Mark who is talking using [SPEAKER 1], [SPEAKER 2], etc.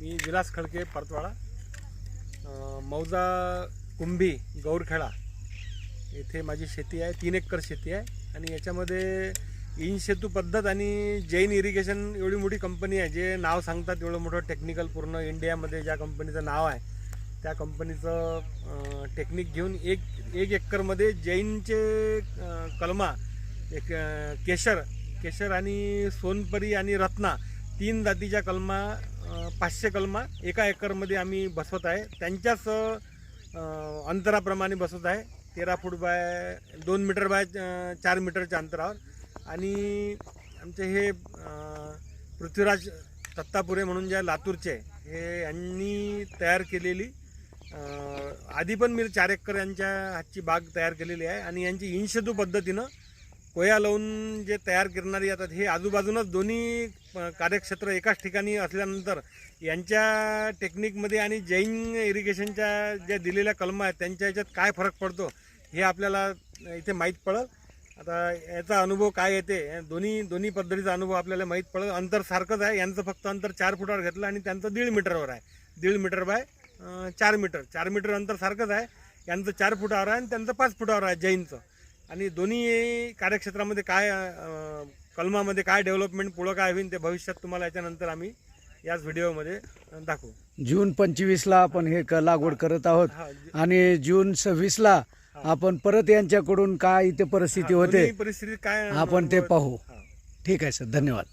[SPEAKER 1] मी विलास खडके परतवाडा. मौजा कुंभी गौरखेडा. येथे माझी शेती आहे तीन एकर शेती आहे. आणि याच्यामध्ये इन सेतू पद्धत आणि जैन इरिगेशन एवढी मोठी कंपनी आहे जे नाव सांगतात एवढं मोठं टेक्निकल पूर्ण इंडियामध्ये ज्या कंपनीचं नाव आहे त्या कंपनीचं टेक्निक घेऊन एक एक एकरमध्ये जैनचे कलमा एक केशर केशर आणि सोनपरी आणि रत्ना तीन जातीच्या कलमा पाचशे कलमा एका एकरमध्ये आम्ही बसवत आहे. त्यांच्याच अंतराप्रमाणे बसवत आहे. तेरा फूट बाय दोन मीटर बाय चार मीटरच्या अंतरावर. आणि आमचे हे पृथ्वीराज दत्तापुरे म्हणून ज्या लातूरचे हे यांनी तयार केलेली आधी पण मी चार एकर यांच्या हातची बाग तयार केलेली आहे. आणि यांची इंशदू पद्धतीनं कोया लावून जे तयार करणारी येतात हे आजूबाजूनच दोन्ही कार्यक्षेत्र एकाच ठिकाणी असल्यानंतर यांच्या टेक्निकमध्ये आणि जैन इरिगेशनच्या ज्या दिलेल्या कलमा आहेत त्यांच्या याच्यात काय फरक पडतो हे आपल्याला इथे माहीत पडेल. आता याचा अनुभव काय येते दोन्ही दोन्ही पद्धतीचा अनुभव आपल्याला माहीत पडेल. अंतर सारखंच आहे यांचं फक्त अंतर चार फुटावर घेतलं आणि त्यांचं दीड मीटरवर आहे. दीड मीटर बाय चार मीटर. चार मीटर अंतर सारखंच आहे यांचं चार फुटावर आहे आणि त्यांचं पाच फुटावर आहे जैनचं. आणि दोन्ही कार्यक्षेत्रामध्ये काय कलमामध्ये काय डेव्हलपमेंट पुढं काय होईल ते भविष्यात तुम्हाला याच्यानंतर आम्ही याच व्हिडिओमध्ये दाखवू.
[SPEAKER 2] जून पंचवीसला आपण हे क- लागवड करत आहोत. आणि जून सव्वीसला आपण परत यांच्याकडून काय इथे परिस्थिती होते
[SPEAKER 1] परिस्थिती काय
[SPEAKER 2] आपण ते पाहू. ठीक आहे सर. धन्यवाद.